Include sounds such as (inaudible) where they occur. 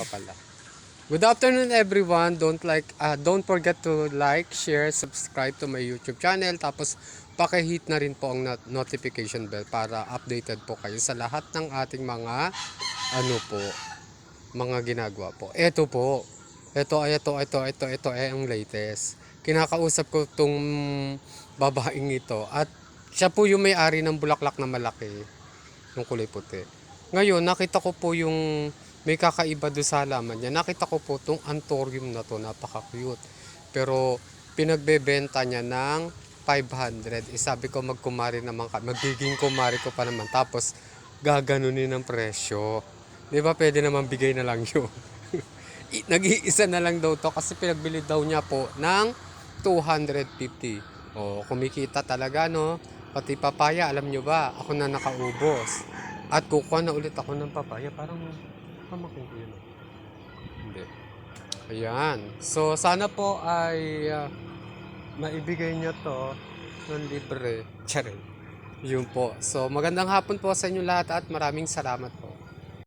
pa pala. Good afternoon everyone. Don't like ah, don't forget to like, share, subscribe to my YouTube channel tapos paki-hit na rin po ang not- notification bell para updated po kayo sa lahat ng ating mga ano po mga ginagawa po. Ito po. Ito, ito, ito, ito, ito ay ang latest. Kinakausap ko tong babaeng ito at siya po yung may-ari ng bulaklak na malaki, yung kulay puti. Ngayon, nakita ko po yung may kakaiba doon sa halaman niya. Nakita ko po tong anthurium na to, napaka-cute. Pero pinagbebenta niya ng 500. Eh, sabi ko magkumari naman ka, magiging kumari ko pa naman. Tapos gaganunin ang presyo. Di ba pwede naman bigay na lang yun? (laughs) Nag-iisa na lang daw to kasi pinagbili daw niya po ng 250. O, kumikita talaga no. Pati papaya, alam nyo ba? Ako na nakaubos. At kukuha na ulit ako ng papaya. Parang pamakin ko yun. ah. Hindi. Ayan. So, sana po ay ah, maibigay niyo to ng libre. Charing. Yun po. So, magandang hapon po sa inyo lahat at maraming salamat.